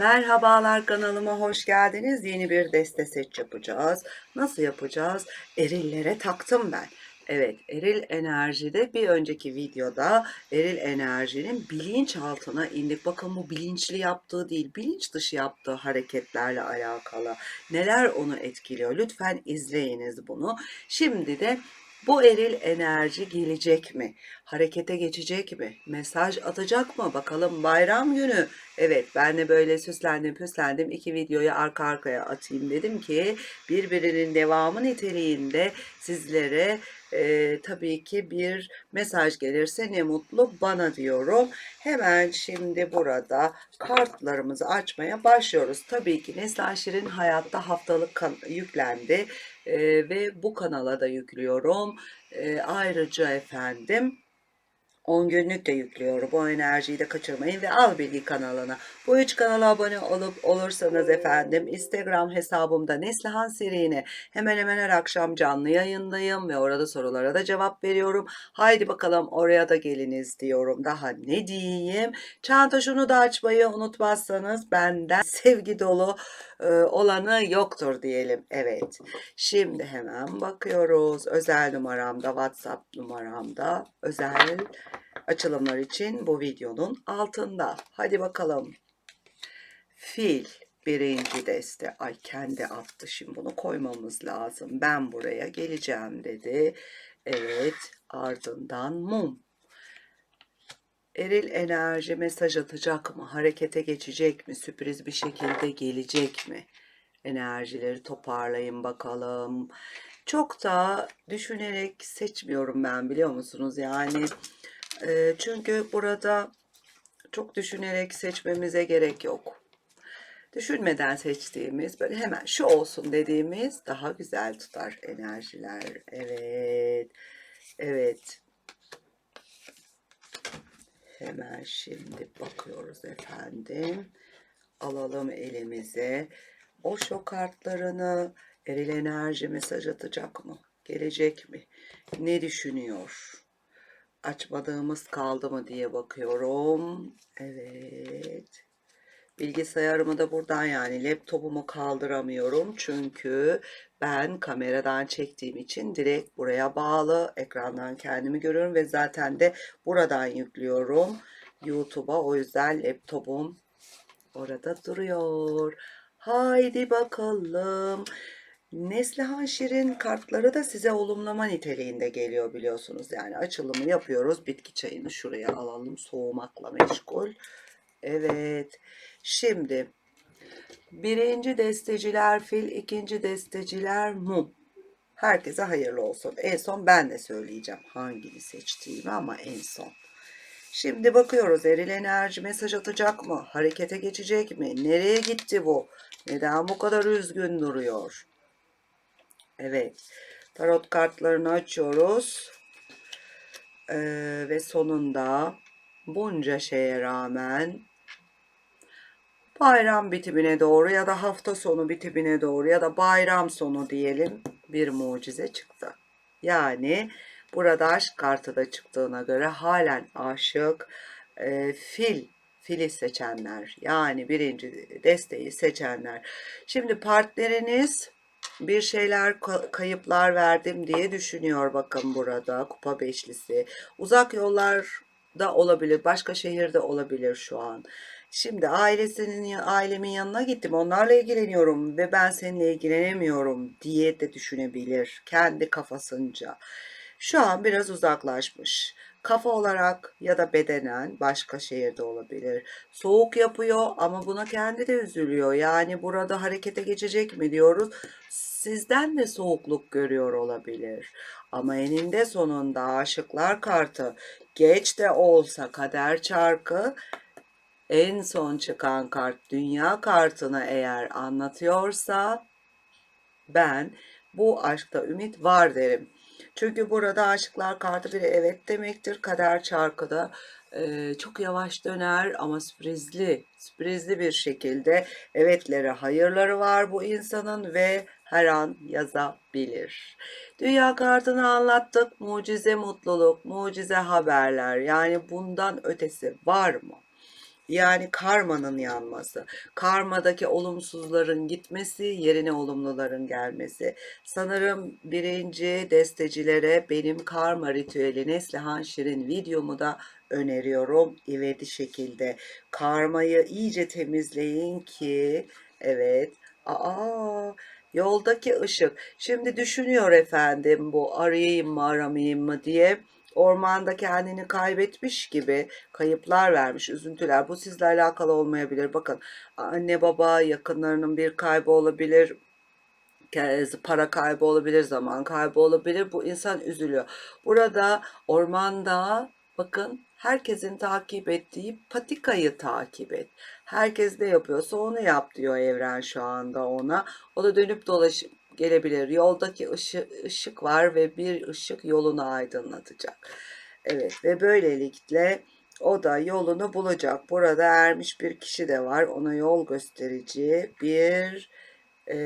Merhabalar kanalıma hoş geldiniz. Yeni bir deste seç yapacağız. Nasıl yapacağız? Erillere taktım ben. Evet, eril enerjide bir önceki videoda eril enerjinin bilinç altına indik. Bakın bu bilinçli yaptığı değil, bilinç dışı yaptığı hareketlerle alakalı. Neler onu etkiliyor? Lütfen izleyiniz bunu. Şimdi de bu eril enerji gelecek mi? Harekete geçecek mi? Mesaj atacak mı? Bakalım bayram günü. Evet ben de böyle süslendim püslendim. iki videoyu arka arkaya atayım dedim ki birbirinin devamı niteliğinde sizlere e, tabii ki bir mesaj gelirse ne mutlu bana diyorum. Hemen şimdi burada kartlarımızı açmaya başlıyoruz. Tabii ki Neslihan Şirin hayatta haftalık yüklendi e, ve bu kanala da yüklüyorum. E, ayrıca efendim 10 günlük de yüklüyorum. O enerjiyi de kaçırmayın ve Al Bilgi kanalına. Bu üç kanala abone olup olursanız efendim Instagram hesabımda Neslihan Serine hemen hemen her akşam canlı yayındayım ve orada sorulara da cevap veriyorum. Haydi bakalım oraya da geliniz diyorum. Daha ne diyeyim? Çanta da açmayı unutmazsanız benden sevgi dolu e, olanı yoktur diyelim. Evet. Şimdi hemen bakıyoruz. Özel numaramda, WhatsApp numaramda özel açılımlar için bu videonun altında. Hadi bakalım. Fil birinci deste. Ay kendi attı şimdi bunu koymamız lazım. Ben buraya geleceğim dedi. Evet ardından mum. Eril enerji mesaj atacak mı? Harekete geçecek mi? Sürpriz bir şekilde gelecek mi? Enerjileri toparlayın bakalım. Çok da düşünerek seçmiyorum ben biliyor musunuz? Yani e, çünkü burada çok düşünerek seçmemize gerek yok. Düşünmeden seçtiğimiz böyle hemen şu olsun dediğimiz daha güzel tutar enerjiler. Evet. Evet. Hemen şimdi bakıyoruz efendim. Alalım elimize. O şok kartlarını eril enerji mesaj atacak mı? Gelecek mi? Ne düşünüyor? Açmadığımız kaldı mı diye bakıyorum. Evet. Bilgisayarımı da buradan yani laptopumu kaldıramıyorum. Çünkü ben kameradan çektiğim için direkt buraya bağlı. Ekrandan kendimi görüyorum ve zaten de buradan yüklüyorum YouTube'a. O yüzden laptopum orada duruyor. Haydi bakalım. Neslihan Şirin kartları da size olumlama niteliğinde geliyor biliyorsunuz. Yani açılımı yapıyoruz. Bitki çayını şuraya alalım. Soğumakla meşgul. Evet. Şimdi birinci desteciler fil, ikinci desteciler mum. Herkese hayırlı olsun. En son ben de söyleyeceğim hangini seçtiğimi ama en son. Şimdi bakıyoruz eril enerji mesaj atacak mı? Harekete geçecek mi? Nereye gitti bu? Neden bu kadar üzgün duruyor? Evet. Tarot kartlarını açıyoruz. Ee, ve sonunda bunca şeye rağmen bayram bitimine doğru ya da hafta sonu bitimine doğru ya da bayram sonu diyelim bir mucize çıktı. Yani burada aşk kartı da çıktığına göre halen aşık e, fil fili seçenler yani birinci desteği seçenler. Şimdi partneriniz bir şeyler ka- kayıplar verdim diye düşünüyor bakın burada kupa beşlisi. Uzak yollar da olabilir, başka şehirde olabilir şu an. Şimdi ailesinin ailemin yanına gittim. Onlarla ilgileniyorum ve ben seninle ilgilenemiyorum diye de düşünebilir kendi kafasınca. Şu an biraz uzaklaşmış. Kafa olarak ya da bedenen başka şehirde olabilir. Soğuk yapıyor ama buna kendi de üzülüyor. Yani burada harekete geçecek mi diyoruz. Sizden de soğukluk görüyor olabilir. Ama eninde sonunda aşıklar kartı geç de olsa kader çarkı en son çıkan kart dünya kartını eğer anlatıyorsa ben bu aşkta ümit var derim. Çünkü burada aşıklar kartı bir evet demektir. Kader çarkı da e, çok yavaş döner ama sürprizli, sürprizli bir şekilde evetleri, hayırları var bu insanın ve her an yazabilir. Dünya kartını anlattık. Mucize mutluluk, mucize haberler. Yani bundan ötesi var mı? Yani karmanın yanması. Karmadaki olumsuzların gitmesi, yerine olumluların gelmesi. Sanırım birinci destecilere benim karma ritüeli Neslihan Şirin videomu da öneriyorum. ivedi şekilde. Karmayı iyice temizleyin ki evet. Aa yoldaki ışık. Şimdi düşünüyor efendim bu arayayım mı aramayayım mı diye ormanda kendini kaybetmiş gibi kayıplar vermiş, üzüntüler. Bu sizle alakalı olmayabilir. Bakın anne baba yakınlarının bir kaybı olabilir, para kaybı olabilir, zaman kaybı olabilir. Bu insan üzülüyor. Burada ormanda bakın herkesin takip ettiği patikayı takip et. Herkes ne yapıyorsa onu yap diyor evren şu anda ona. O da dönüp dolaşıp gelebilir. Yoldaki ışık, ışık var ve bir ışık yolunu aydınlatacak. Evet ve böylelikle o da yolunu bulacak. Burada ermiş bir kişi de var. Ona yol gösterici bir e,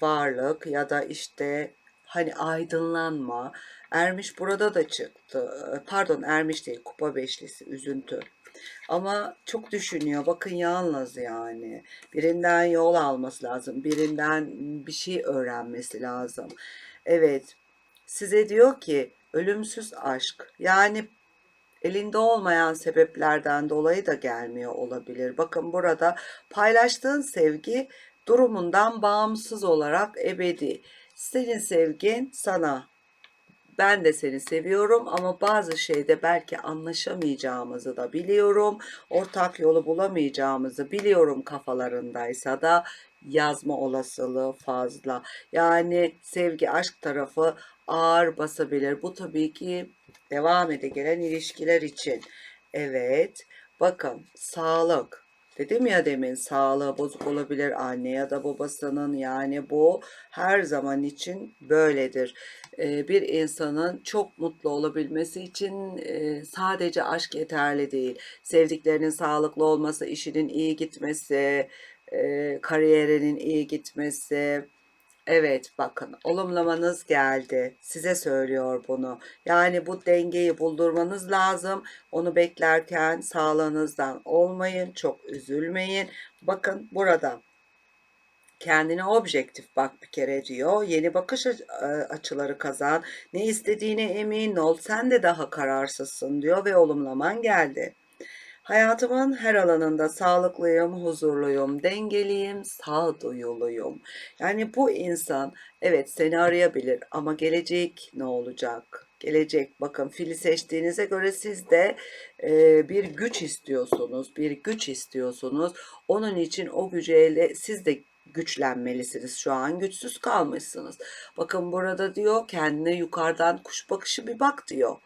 varlık ya da işte hani aydınlanma. Ermiş burada da çıktı. Pardon Ermiş değil kupa beşlisi üzüntü. Ama çok düşünüyor. Bakın yalnız yani. Birinden yol alması lazım. Birinden bir şey öğrenmesi lazım. Evet. Size diyor ki ölümsüz aşk. Yani elinde olmayan sebeplerden dolayı da gelmiyor olabilir. Bakın burada paylaştığın sevgi durumundan bağımsız olarak ebedi. Senin sevgin sana ben de seni seviyorum ama bazı şeyde belki anlaşamayacağımızı da biliyorum. Ortak yolu bulamayacağımızı biliyorum kafalarındaysa da yazma olasılığı fazla. Yani sevgi aşk tarafı ağır basabilir. Bu tabii ki devam ede gelen ilişkiler için. Evet. Bakın sağlık. Dedim ya demin sağlığı bozuk olabilir anne ya da babasının yani bu her zaman için böyledir. Ee, bir insanın çok mutlu olabilmesi için e, sadece aşk yeterli değil. Sevdiklerinin sağlıklı olması, işinin iyi gitmesi, e, kariyerinin iyi gitmesi. Evet bakın olumlamanız geldi. Size söylüyor bunu. Yani bu dengeyi buldurmanız lazım. Onu beklerken sağlığınızdan olmayın, çok üzülmeyin. Bakın burada kendine objektif bak bir kere diyor. Yeni bakış a- açıları kazan. Ne istediğine emin ol. Sen de daha kararsızsın diyor ve olumlaman geldi. Hayatımın her alanında sağlıklıyım, huzurluyum, dengeliyim, sağduyuluyum. Yani bu insan evet seni arayabilir ama gelecek ne olacak? Gelecek bakın fili seçtiğinize göre siz de e, bir güç istiyorsunuz, bir güç istiyorsunuz. Onun için o gücü elde siz de güçlenmelisiniz. Şu an güçsüz kalmışsınız. Bakın burada diyor kendine yukarıdan kuş bakışı bir bak diyor.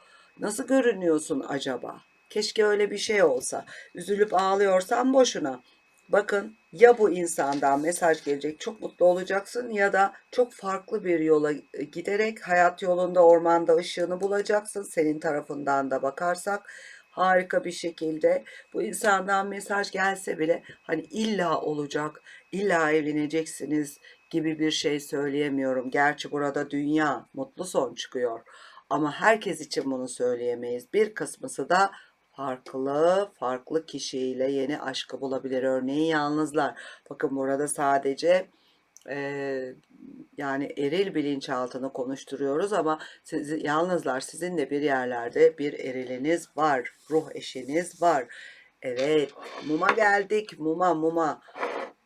Nasıl görünüyorsun acaba? Keşke öyle bir şey olsa. Üzülüp ağlıyorsan boşuna. Bakın ya bu insandan mesaj gelecek çok mutlu olacaksın ya da çok farklı bir yola giderek hayat yolunda ormanda ışığını bulacaksın. Senin tarafından da bakarsak harika bir şekilde bu insandan mesaj gelse bile hani illa olacak, illa evleneceksiniz gibi bir şey söyleyemiyorum. Gerçi burada dünya mutlu son çıkıyor. Ama herkes için bunu söyleyemeyiz. Bir kısmısı da farklı farklı kişiyle yeni aşkı bulabilir. Örneğin yalnızlar. Bakın burada sadece e, yani eril bilinçaltını konuşturuyoruz ama siz, yalnızlar sizin de bir yerlerde bir eriliniz var. Ruh eşiniz var. Evet muma geldik muma muma.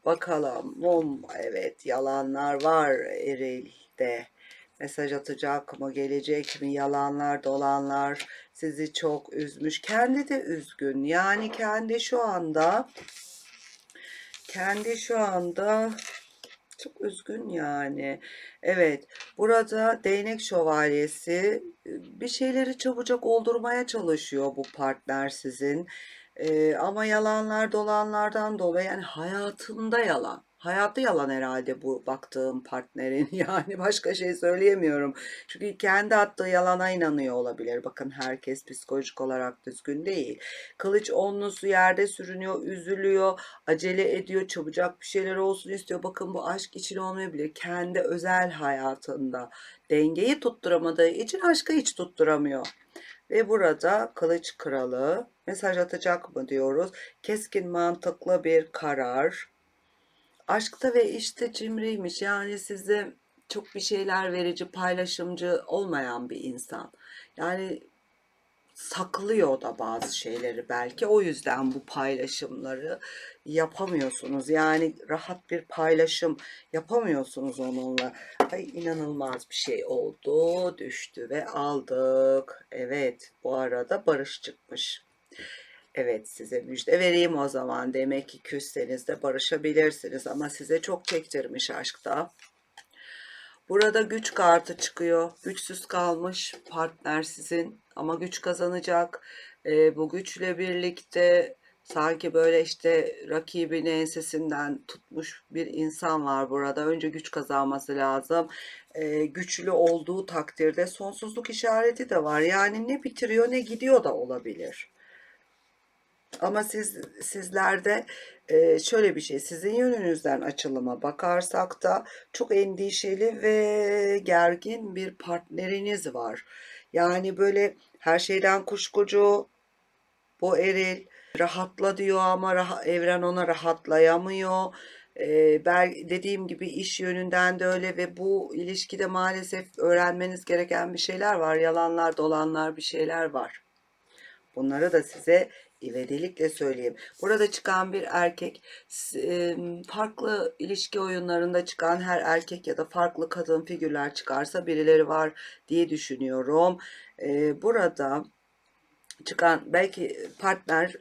Bakalım mum evet yalanlar var erilde. Mesaj atacak mı gelecek mi yalanlar dolanlar sizi çok üzmüş. Kendi de üzgün. Yani kendi şu anda kendi şu anda çok üzgün yani. Evet, burada değnek şövalyesi bir şeyleri çabucak oldurmaya çalışıyor bu partner sizin. Ee, ama yalanlar dolanlardan dolayı yani hayatında yalan. Hayatı yalan herhalde bu baktığım partnerin. Yani başka şey söyleyemiyorum. Çünkü kendi attığı yalana inanıyor olabilir. Bakın herkes psikolojik olarak düzgün değil. Kılıç onlusu yerde sürünüyor, üzülüyor, acele ediyor, çabucak bir şeyler olsun istiyor. Bakın bu aşk için olmayabilir. Kendi özel hayatında dengeyi tutturamadığı için aşkı hiç tutturamıyor. Ve burada kılıç kralı Mesaj atacak mı diyoruz. Keskin mantıklı bir karar. Aşkta ve işte cimriymiş. Yani size çok bir şeyler verici, paylaşımcı olmayan bir insan. Yani saklıyor da bazı şeyleri belki. O yüzden bu paylaşımları yapamıyorsunuz. Yani rahat bir paylaşım yapamıyorsunuz onunla. Ay inanılmaz bir şey oldu. Düştü ve aldık. Evet bu arada barış çıkmış. Evet size müjde vereyim o zaman. Demek ki küsseniz de barışabilirsiniz ama size çok çektirmiş aşkta. Burada güç kartı çıkıyor. Güçsüz kalmış partner sizin ama güç kazanacak. Ee, bu güçle birlikte sanki böyle işte rakibini ensesinden tutmuş bir insan var burada. Önce güç kazanması lazım. Ee, güçlü olduğu takdirde sonsuzluk işareti de var. Yani ne bitiriyor ne gidiyor da olabilir. Ama siz sizlerde e, şöyle bir şey, sizin yönünüzden açılıma bakarsak da çok endişeli ve gergin bir partneriniz var. Yani böyle her şeyden kuşkucu, bu eril rahatla diyor ama rah- evren ona rahatlayamıyor. Ee, ben dediğim gibi iş yönünden de öyle ve bu ilişkide maalesef öğrenmeniz gereken bir şeyler var. Yalanlar, dolanlar bir şeyler var. Bunları da size ivedilikle söyleyeyim. Burada çıkan bir erkek farklı ilişki oyunlarında çıkan her erkek ya da farklı kadın figürler çıkarsa birileri var diye düşünüyorum. Burada çıkan belki partner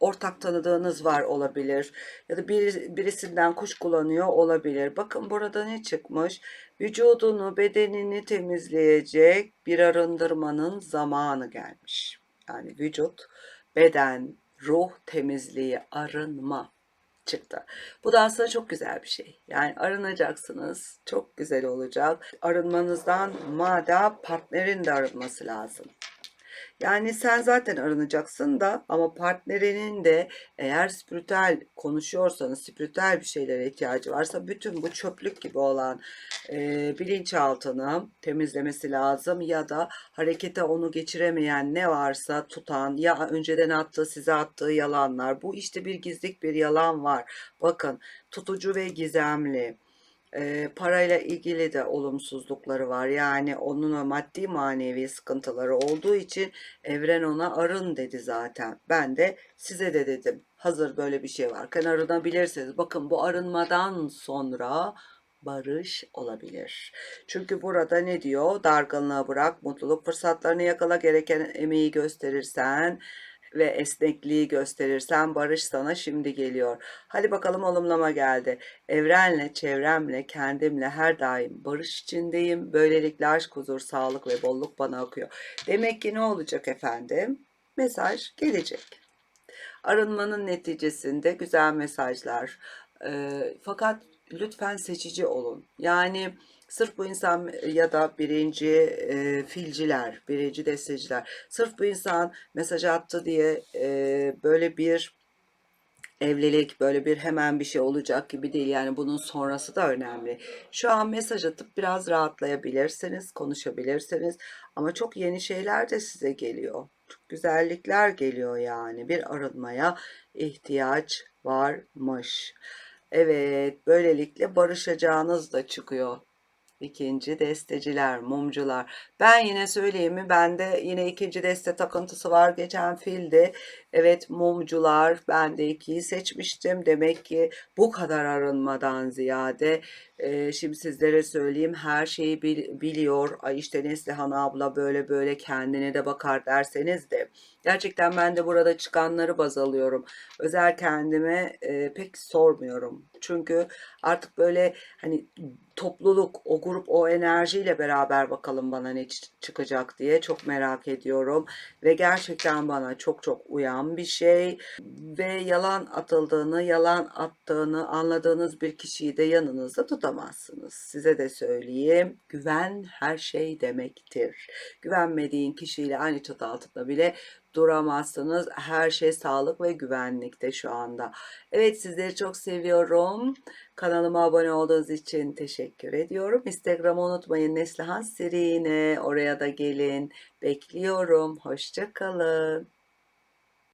ortak tanıdığınız var olabilir ya da bir, birisinden kuş kullanıyor olabilir. Bakın burada ne çıkmış? Vücudunu, bedenini temizleyecek bir arındırmanın zamanı gelmiş. Yani vücut, beden, ruh temizliği, arınma çıktı. Bu da aslında çok güzel bir şey. Yani arınacaksınız. Çok güzel olacak. Arınmanızdan mada partnerin de arınması lazım. Yani sen zaten arınacaksın da ama partnerinin de eğer spiritüel konuşuyorsanız, spiritüel bir şeylere ihtiyacı varsa bütün bu çöplük gibi olan e, bilinçaltını temizlemesi lazım ya da harekete onu geçiremeyen ne varsa tutan ya önceden attığı size attığı yalanlar. Bu işte bir gizlik bir yalan var. Bakın tutucu ve gizemli. E, parayla ilgili de olumsuzlukları var. Yani onun o maddi manevi sıkıntıları olduğu için evren ona arın dedi zaten. Ben de size de dedim. Hazır böyle bir şey varken arınabilirsiniz. Bakın bu arınmadan sonra barış olabilir. Çünkü burada ne diyor? Dargınlığı bırak, mutluluk fırsatlarını yakala, gereken emeği gösterirsen ve esnekliği gösterirsen barış sana şimdi geliyor. Hadi bakalım olumlama geldi. Evrenle, çevremle, kendimle her daim barış içindeyim. Böylelikle aşk, huzur, sağlık ve bolluk bana akıyor. Demek ki ne olacak efendim? Mesaj gelecek. Arınmanın neticesinde güzel mesajlar. Ee, fakat lütfen seçici olun. Yani sırf bu insan ya da birinci e, filciler, birinci desteciler, sırf bu insan mesaj attı diye e, böyle bir evlilik böyle bir hemen bir şey olacak gibi değil. Yani bunun sonrası da önemli. Şu an mesaj atıp biraz rahatlayabilirsiniz, konuşabilirsiniz. Ama çok yeni şeyler de size geliyor. Çok güzellikler geliyor yani. Bir arınmaya ihtiyaç varmış. Evet, böylelikle barışacağınız da çıkıyor. İkinci desteciler, mumcular. Ben yine söyleyeyim mi? Bende yine ikinci deste takıntısı var. Geçen filde evet mumcular. Ben de ikiyi seçmiştim. Demek ki bu kadar arınmadan ziyade e, şimdi sizlere söyleyeyim her şeyi bil- biliyor. Ay işte Neslihan abla böyle böyle kendine de bakar derseniz de gerçekten ben de burada çıkanları baz alıyorum. Özel kendime e, pek sormuyorum. Çünkü artık böyle hani topluluk, o grup, o enerjiyle beraber bakalım bana ne çı- çıkacak diye çok merak ediyorum. Ve gerçekten bana çok çok uyan bir şey. Ve yalan atıldığını, yalan attığını anladığınız bir kişiyi de yanınızda tutamazsınız. Size de söyleyeyim. Güven her şey demektir. Güvenmediğin kişiyle aynı çatı altında bile duramazsınız. Her şey sağlık ve güvenlikte şu anda. Evet sizleri çok seviyorum. Kanalıma abone olduğunuz için teşekkür ediyorum. Instagram'ı unutmayın Neslihan Sirine. Oraya da gelin. Bekliyorum. Hoşça kalın.